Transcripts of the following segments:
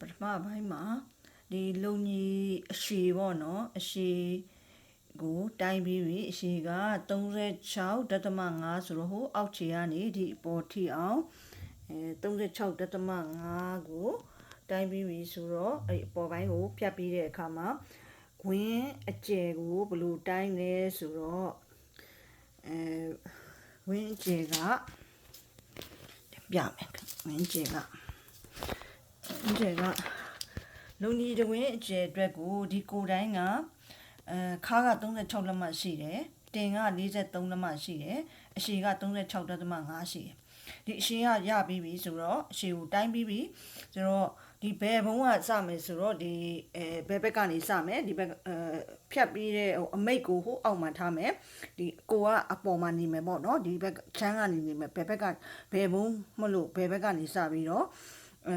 ပထမပိုင်းမှာဒီလုံကြီးအရှည်ပေါ့နော်အရှည်ကိုတိုင်းပြီးပြီအရှည်က36.5ဆိုတော့ဟိုအောက်ခြေကနေဒီအပေါ်ထိအောင်အဲ36.5ကိုတိုင်းပြီးပြီဆိုတော့အဲ့အပေါ်ပိုင်းကိုဖြတ်ပြီးတဲ့အခါမှာခွင်းအကျယ်ကိုဘယ်လိုတိုင်းလဲဆိုတော့အဲဝင်းအကျယ်ကပြမယ်ဝင်းအကျယ်က ဝင်းအကျယ်ကလုံကြီးတဝင်းအကျယ်အတွက်ကိုဒီကိုတိုင်းကအဲခါးက36လက်မှတ်ရှိတယ်တင်က43လက်မှတ်ရှိတယ်အရှည်က36.5ရှိတယ်ဒီအရှည်ကရပြီးပြီဆိုတော့အရှည်ကိုတိုင်းပြီးပြီဆိုတော့ဒီဘယ်ဘုံကစမယ်ဆိုတော့ဒီအဲဘယ်ဘက်ကနေစမယ်ဒီဘက်အဲဖြတ်ပြီးတဲ့ဟိုအမိတ်ကိုဟိုအောက်မှာထားမယ်ဒီကိုကအပေါ်မှာနေမယ်ပေါ့နော်ဒီဘက်ချမ်းကနေနေမယ်ဘယ်ဘက်ကဘယ်ဘုံမလို့ဘယ်ဘက်ကနေစပြီးတော့အဲ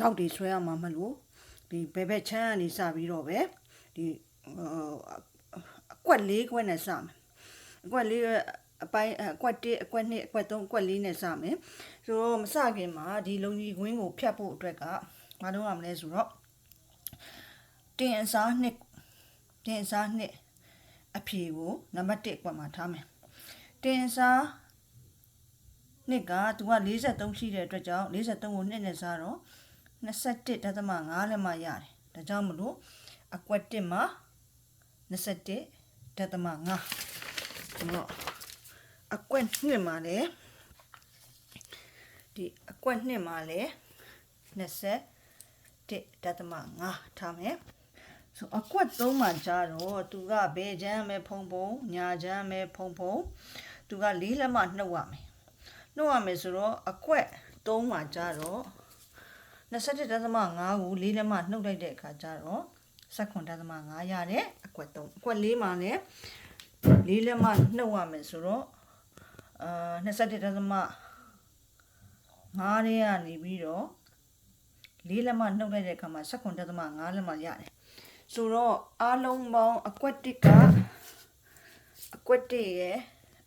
တောက်တွေဆွဲရမှာမလို့ဒီဘဲဘက်ချမ်းကနေစပြီးတော့ပဲဒီအကွက်လေးကွက်နဲ့စမယ်အကွက်လေးအပိုင်းအကွက်1အကွက်2အကွက်3အကွက်4နဲ့စမယ်ဆိုတော့မစခင်မှာဒီလုံကြီးကွင်းကိုဖြတ်ဖို့အတွက်ကမလုပ်ရမလဲဆိုတော့တင်အစားနှစ်တင်အစားနှစ်အဖြေကိုနံပါတ်1ကွက်မှာထားမယ်တင်အစားနှစ်ကသူက43ရှိတဲ့အတွက်ကြောင့်43ကိုနှစ်နဲ့စားတော့ 21ဒသမ5လက်မှရတယ်ဒါကြောင့်မလို့အကွက်1မှာ21ဒသမ5ဆိုတော့အကွက်2မှာလည်းဒီအကွက်2မှာလည်း21ဒသမ5ထားမယ်ဆိုအကွက်3မှာကြာတော့သူကဘယ်ချမ်းပဲဖုံဖုံညာချမ်းပဲဖုံဖုံသူက၄လက်မှနှုတ်ရမယ်နှုတ်ရမယ်ဆိုတော့အကွက်3မှာကြာတော့ 27ဒသမ5ကို4လက်မှနှုတ်လိုက်တဲ့အခါကျတော့19ဒသမ5ရတယ်အကွက်3အကွက်4မှာလည်း4လက်မှနှုတ်ရမယ်ဆိုတော့အာ27ဒသမ5ရဲကနေပြီးတော့4လက်မှနှုတ်လိုက်တဲ့အခါမှာ19ဒသမ5လက်မှရတယ်ဆိုတော့အားလုံးပေါင်းအကွက်1ကအကွက်1ရဲ့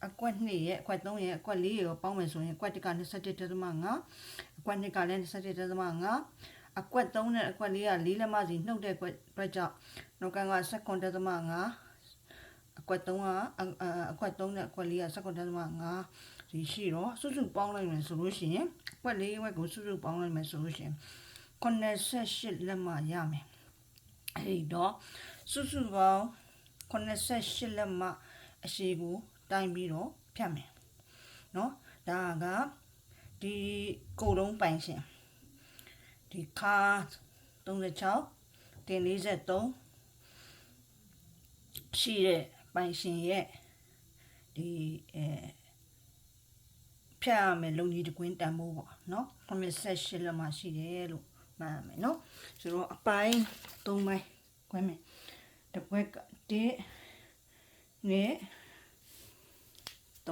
အကွက်2ရဲ့အကွက်3ရဲ့အကွက်4ရဲ့ကိုပေါင်းမယ်ဆိုရင်အကွက်1က27.5အကွက်2ကလည်း27.5အကွက်3နဲ့အကွက်4က4လက်မစီနှုတ်တဲ့ကွက်အတွက်ကြောင့်နှုတ်ကန်က7.5အကွက်3ကအကွက်3နဲ့အကွက်4က7.5ဒီရှိတော့စုစုပေါင်းလိုက်မယ်ဆိုလို့ရှိရင်အကွက်4ဝက်ကိုစုစုပေါင်းလိုက်မယ်ဆိုလို့ရှိရင်88လက်မရမယ်အဲ့တော့စုစုပေါင်း88လက်မအရှိကို တိုင်းပြီးတော့ဖြတ်မယ်เนาะဒါကဒီကိုယ်လုံးပိုင်ရှင်ဒီခါ36တင်43ရှိတဲ့ပိုင်ရှင်ရဲ့ဒီအဲဖြတ်ရမယ်လုံကြီးတကွင်းတန်ဖို့ပေါ့เนาะ88လက်မှရှိတယ်လို့မှတ်ရမယ်เนาะဆိုတော့အပိုင်း3ပိုင်းခွဲမယ်တစ်ဘက်က1နဲ့ 3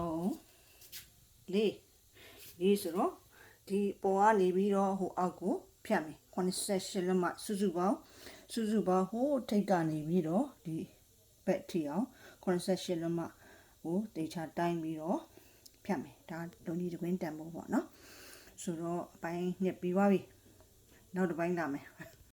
4 4ဆိုတော့ဒီပေါ်ကနေပြီးတော့ဟိုအောက်ကိုဖြတ်မယ်88လက်မှစုစုပေါင်းစုစုပေါင်းဟိုထိတ်ကနေပြီးတော့ဒီဘက်ထီအောင်88လက်မှကိုတေချာတိုင်းပြီးတော့ဖြတ်မယ်ဒါလုံကြီးတကွင်းတန်ဖို့ပေါ့နော်ဆိုတော့အပိုင်းနှစ်ပြီးသွားပြီနောက်တစ်ပိုင်းလာမယ်